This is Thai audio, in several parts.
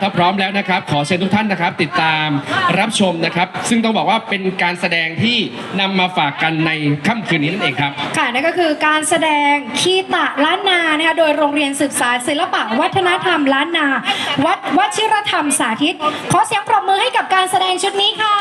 ถ้าพร้อมแล้วนะครับ ขอเชิญทุกท่านนะครับ ติดตามรับชมนะครับ ซึ่งต้องบอกว่าเป็นการแสดงที่นำมาฝากกันในค่ำคืนนี้นั่นเองครับ ค่ะนั่นก็คือการแสดงคีตะล้านนานะคะโดยโรงเรียนศึกษาศิลปะวัฒนธรรมล้านนา วัดวชิรธรรมสาธิต ขอเสียงปรบมือให้กับการแสดงชุดนี้ค่ะ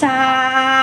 สา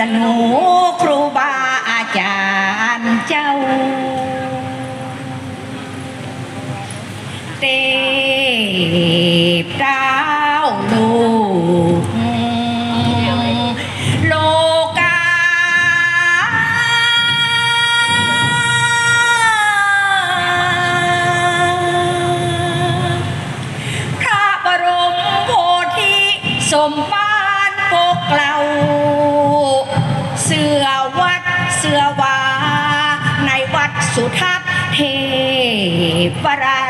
ปิษณุครูบา สือวัดเสือวาในวัดสุทัศน์เทพราราม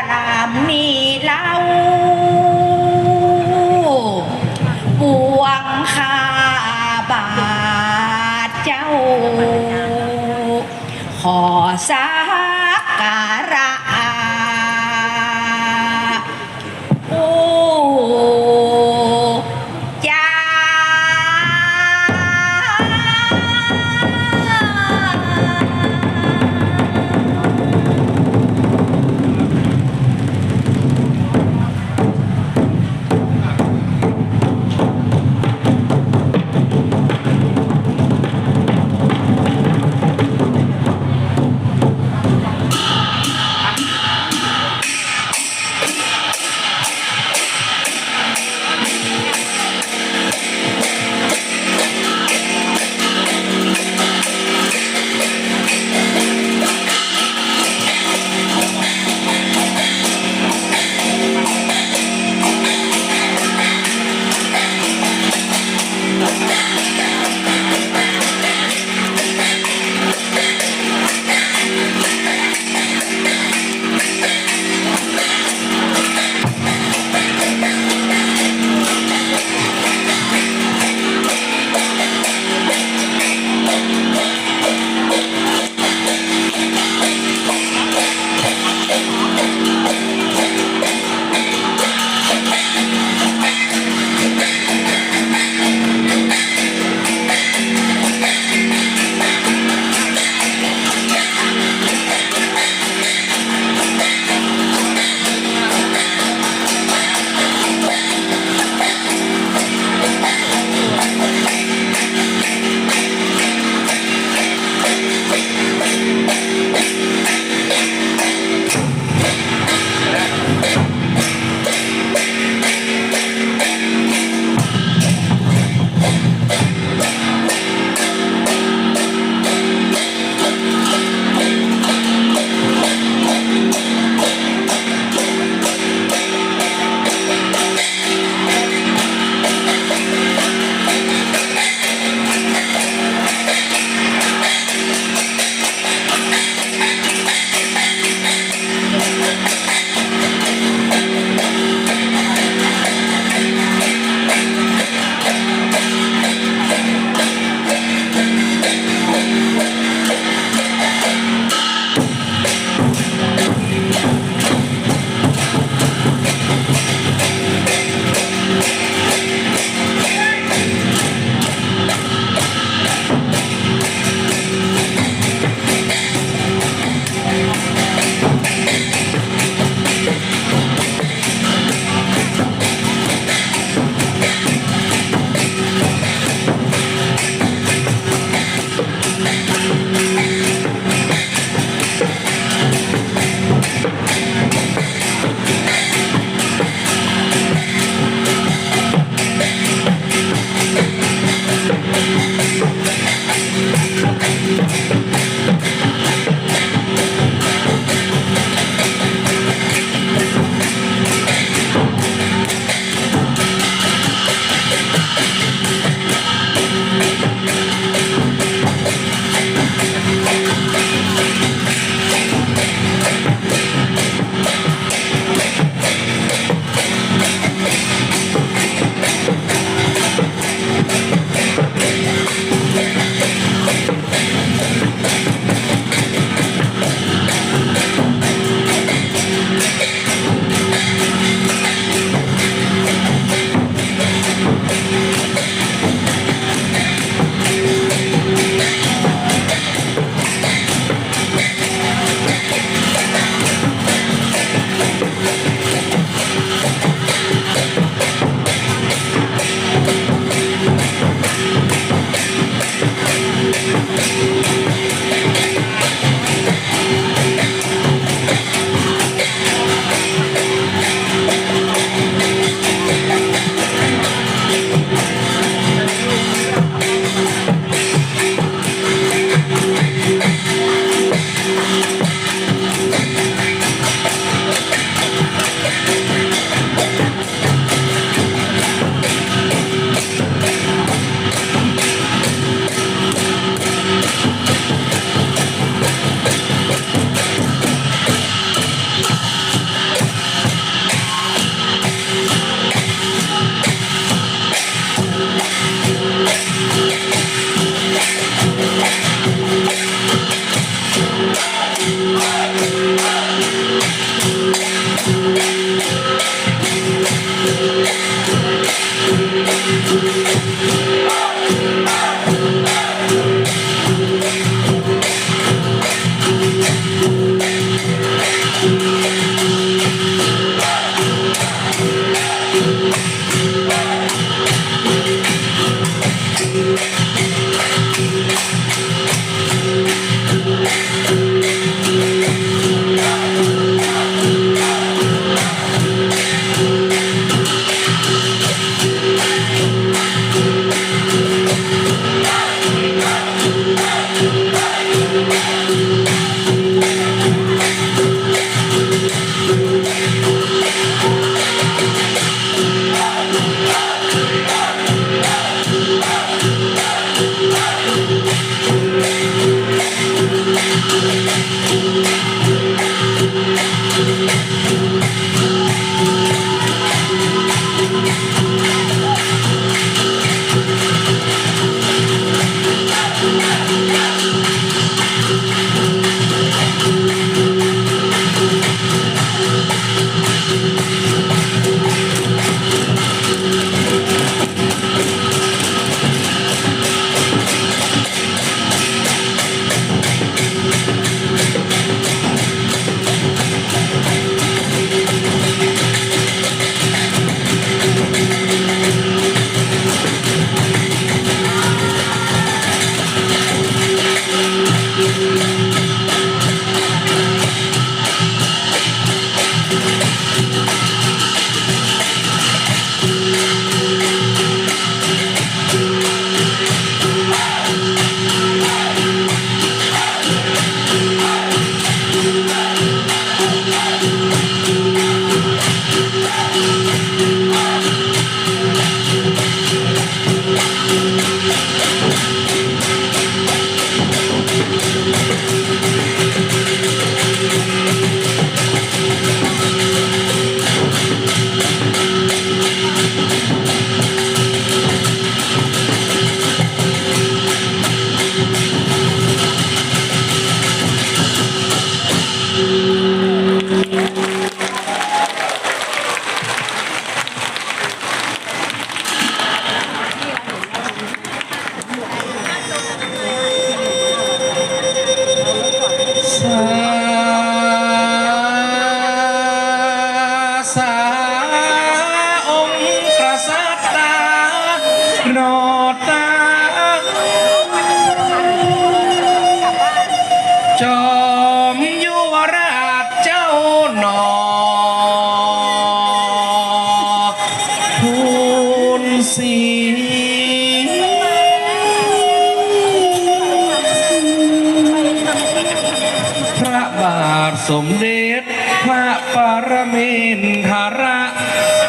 นี่เล่า บาทสมเด็จ พระปรเมนทร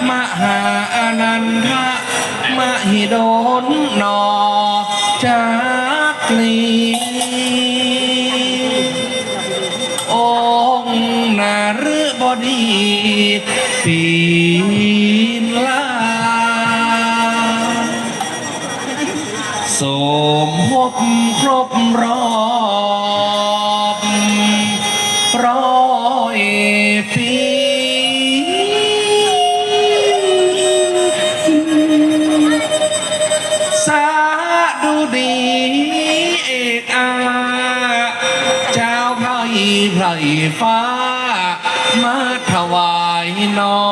มหาอนันทะมหิดลนอจากลีองนาฤบดีปีนลาสมภพครบรอบ ดีเอกอาเจ้าไพรไพรฟ้ามาถวายน้อง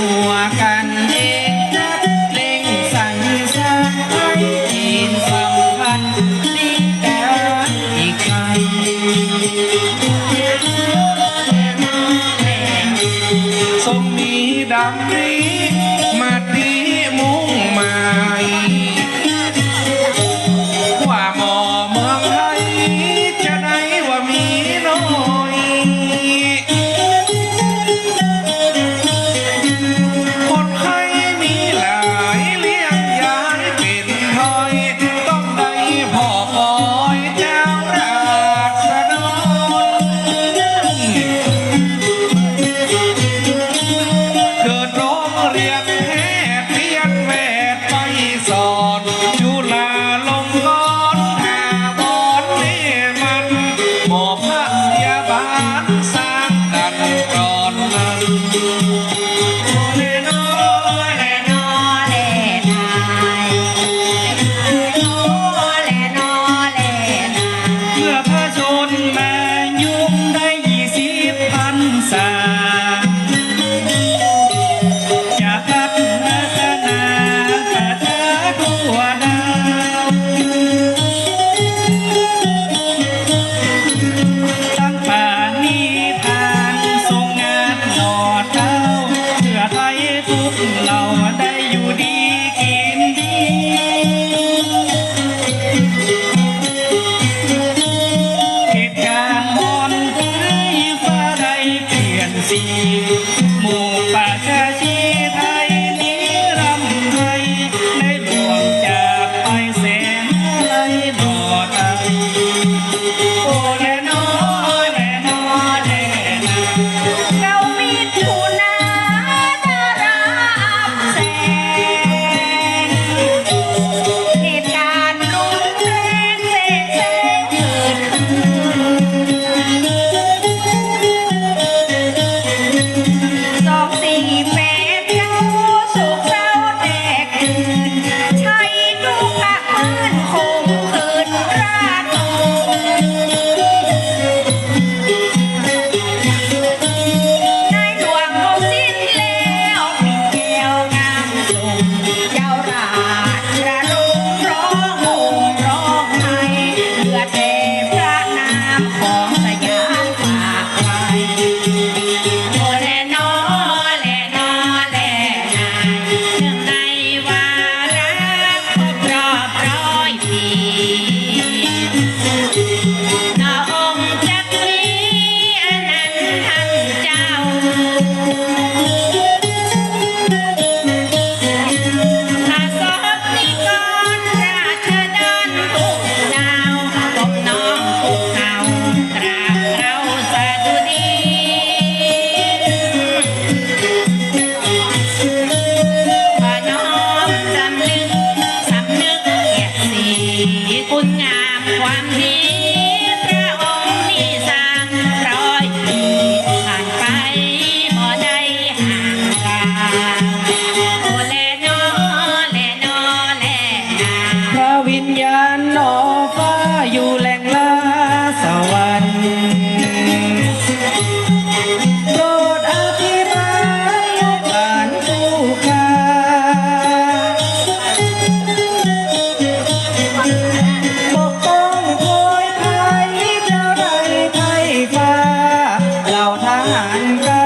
Oh. ย